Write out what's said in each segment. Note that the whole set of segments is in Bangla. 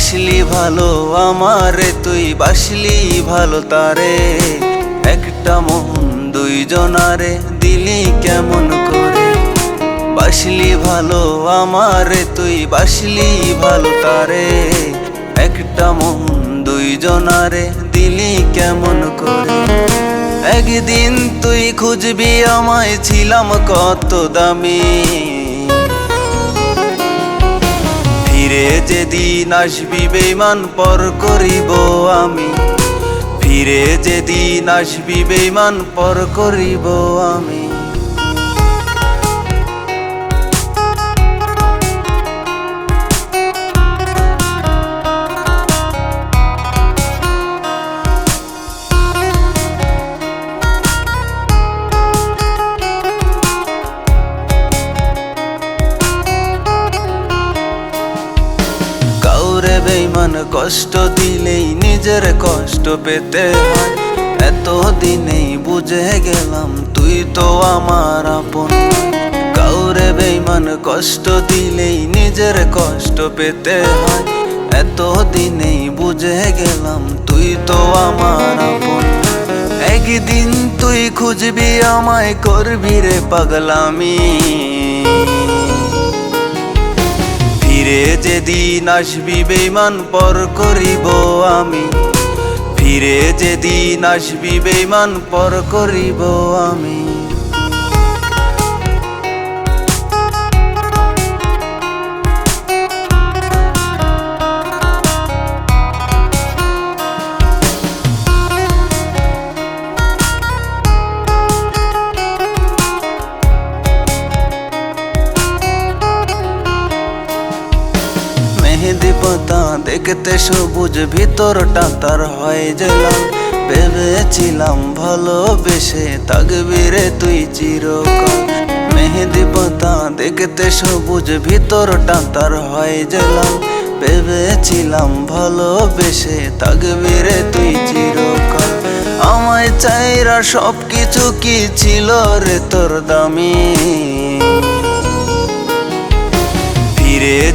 বাসলি ভালো আমারে, তুই বাসলি ভালো তারে। একটা মোহন দুইজনারে দিলি কেমন করে? বাসলি ভালো আমারে, তুই বাসলি ভালো তারে। একটা মোহন দুইজনারে দিলি কেমন করে? একদিন তুই খুঁজবি আমায়, ছিলাম কত দামি। ফিরে যেদিন আসবি বেমান পর করিব আমি। ফিরে যেদিন আসবি বেমান পর করিব আমি। কাউরে কষ্ট দিলেই নিজের কষ্ট পেতে হয়। এত দিনেই বুঝে গেলাম তুই তো আমার আপন। কাউরে বেইমান কষ্ট দিলেই নিজের কষ্ট পেতে হয়। এত দিনেই বুঝে গেলাম তুই তো আমার আপন। একদিন তুই খুঁজবি, আমায় করবি রে পাগলামি। ফিরে যেদিন আসবি বেমান পর করিব আমি। ফিরে যেদিন আসবি বেমান পর করিব আমি। পাতা দেখতে সবুজ ভিতরটা তার হয় জেলাম ভেবেছিলাম ভালোবেসে থাকবি রে তুই চিরকাল। মেহেদি পাতা দেখতে সবুজ ভিতরটা তার হয় জেলাম ভেবেছিলাম ভালোবেসে থাকবি রে তুই চিরকাল। আমায় চাইরা সব কিছু কি ছিল রে তোর দামি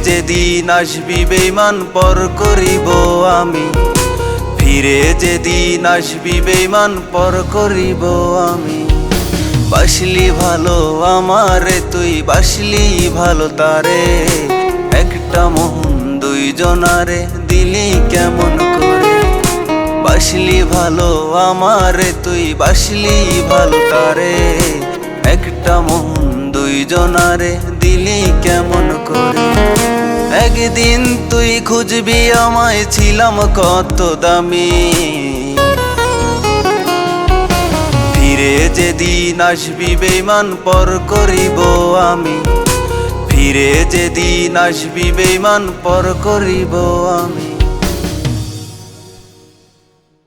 যেদিন আসবি বেমান পর করিব আমি। ফিরে যেদিন আসবি বেমান পর করিব আমি। বাসলি ভালো আমারে, তুই বাসলি ভালো তারে। একটা মোহন দুইজনারে দিলি কেমন করে? বাসলি ভালো আমারে, তুই বাসলি ভালো তারে। একটা মোহন দুইজনারে দিলি কেমন করে? একদিন তুই খুঁজবি আমায়, ছিলাম কত দামি। ফিরে যেদিন আসবি বেমান পর করিব আমি। ফিরে যেদিন আসবি বেমান পর করিব আমি।